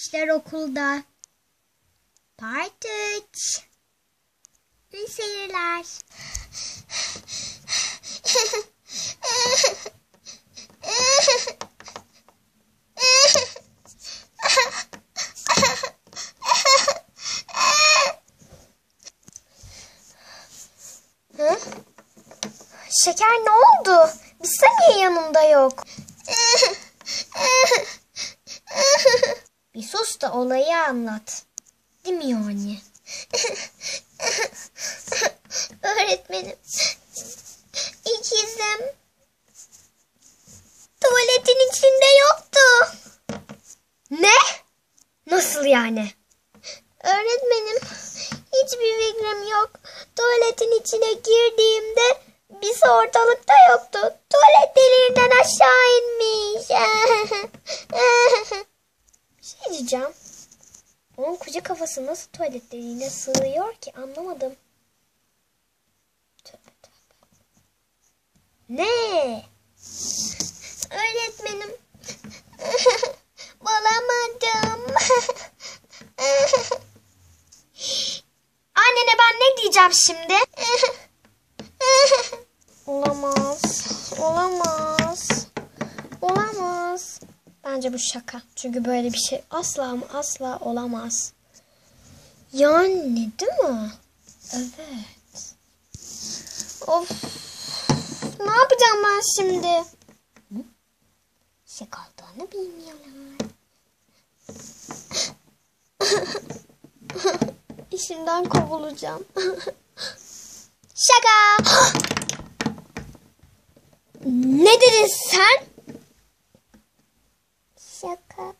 İşler okulda. Part 3. İyi seyirler. Şeker ne oldu? Biz niye yanımda yok? Olayı anlat. Değil mi yani? Öğretmenim. İkizim. Tuvaletin içinde yoktu. Ne? Nasıl yani? Öğretmenim. Hiçbir fikrim yok. Tuvaletin içine girdiğimde biz ortalıkta yoktu. Kafası nasıl tuvalet deliğine sığıyor ki anlamadım. Tövbe tövbe. Ne? Öğretmenim. Bulamadım. Annene ben ne diyeceğim şimdi? Olamaz. Olamaz. Olamaz. Bence bu şaka. Çünkü böyle bir şey asla ama asla olamaz. Yani değil mi? Evet. Of. Ne yapacağım ben şimdi? Şaka olduğunu bilmiyorlar. İşimden kovulacağım. Şaka. ne dedin sen? Şaka.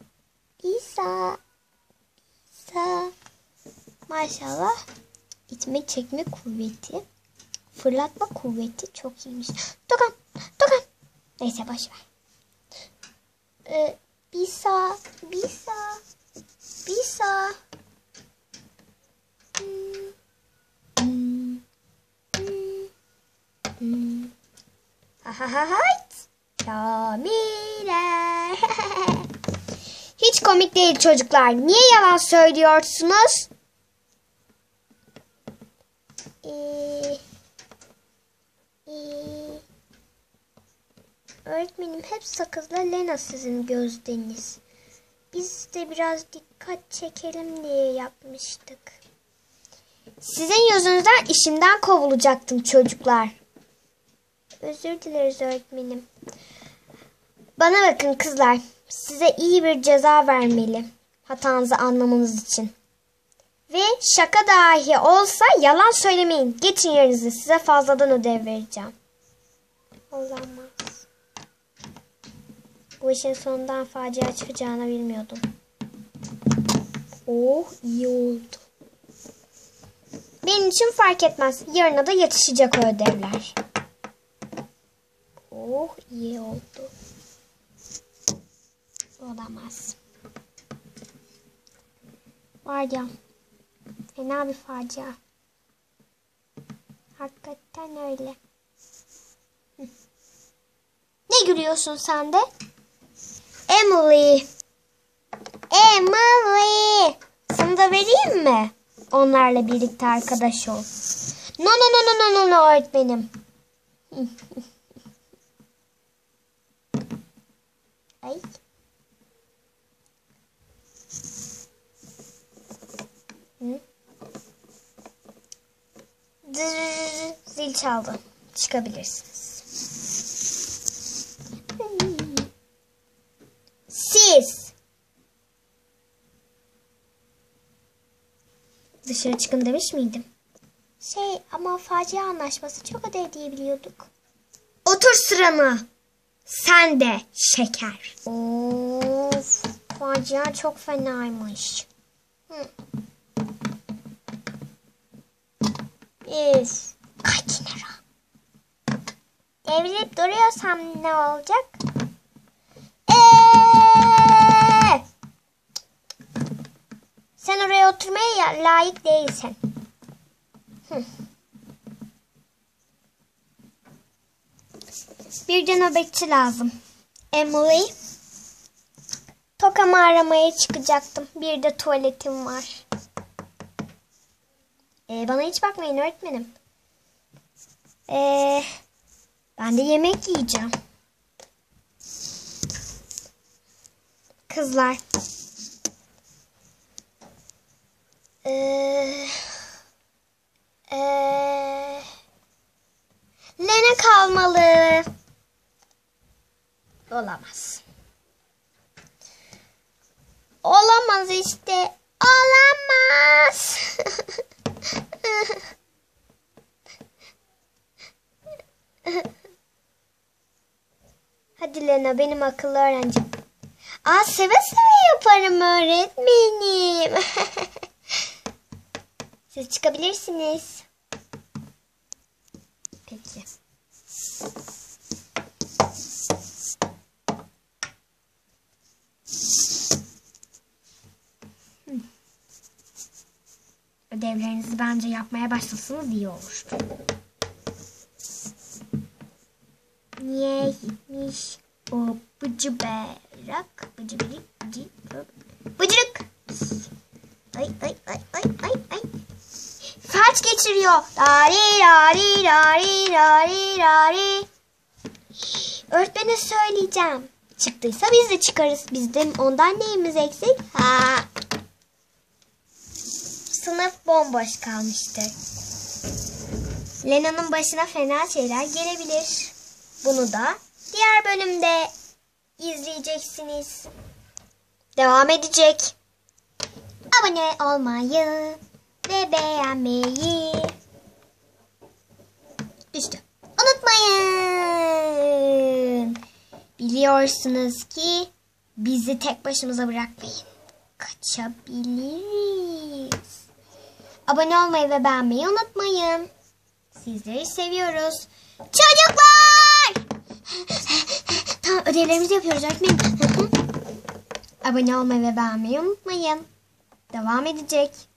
İsa. İsa. Maşallah itme çekme kuvveti, fırlatma kuvveti çok iyiymiş. Dokan, dokan. Neyse boş. Ee, Bisa. Bisa. Bisa. Hmm. Hmm. Hmm. Ahahahayt. Kamile. Hiç komik değil çocuklar. Niye yalan söylüyorsunuz? Öğretmenim hep sakızla Lena sizin gözdeniz. Biz de biraz dikkat çekelim diye yapmıştık. Sizin yüzünüzden işimden kovulacaktım çocuklar. Özür dileriz öğretmenim. Bana bakın kızlar. Size iyi bir ceza vermeli. Hatanızı anlamanız için. Ve şaka dahi olsa yalan söylemeyin. Geçin yerinize. Size fazladan ödev vereceğim. Olamaz. Bu işin sonundan facia çıkacağını bilmiyordum. Oh iyi oldu. Benim için fark etmez. Yarına da yetişecek o ödevler. Oh iyi oldu. Olamaz. Var ya. Fena bir facia. Hakikaten öyle. Ne gülüyorsun sen de? Emily. Emily. Sana da vereyim mi? Onlarla birlikte arkadaş ol. No no no no no no no öğretmenim. Ay. Dırr, zil çaldı. Çıkabilirsiniz. Siz. Dışarı çıkın demiş miydim? Şey ama facia anlaşması çok ödev diye biliyorduk. Otur sırana. Sen de şeker. Of. Facia çok fenaymış. Hı. Biz. Kaç lira? Devrilip duruyorsam ne olacak? Sen oraya oturmaya ya- layık değilsin. Bir de nöbetçi lazım. Emily. Tokamı aramaya çıkacaktım. Bir de tuvaletim var. Ee, bana hiç bakmayın öğretmenim. Ee, ben de yemek yiyeceğim. Kızlar. Ee, ee, Lena kalmalı. Olamaz. Olamaz işte. Olamaz. Hadi Lena benim akıllı öğrencim. Aa seve seve yaparım öğretmenim. Siz çıkabilirsiniz. Peki. Hmm. Ödevlerinizi bence yapmaya başlasanız iyi olur. Niyeymiş o bıcı berak bıcı bıcırık. Ay ay ay ay ay ay. Felç geçiriyor. Dari dari dari dari dari. Öğretmene söyleyeceğim. Çıktıysa biz de çıkarız. Bizde ondan neyimiz eksik? Ha. Sınıf bomboş kalmıştır. Lena'nın başına fena şeyler gelebilir. Bunu da diğer bölümde izleyeceksiniz. Devam edecek. Abone olmayı ve beğenmeyi düştü. Unutmayın. Biliyorsunuz ki bizi tek başımıza bırakmayın. Kaçabiliriz. Abone olmayı ve beğenmeyi unutmayın. Sizleri seviyoruz. Çocuklar! tamam ödevlerimizi yapıyoruz öğretmenim. Abone olmayı ve beğenmeyi unutmayın. Devam edecek.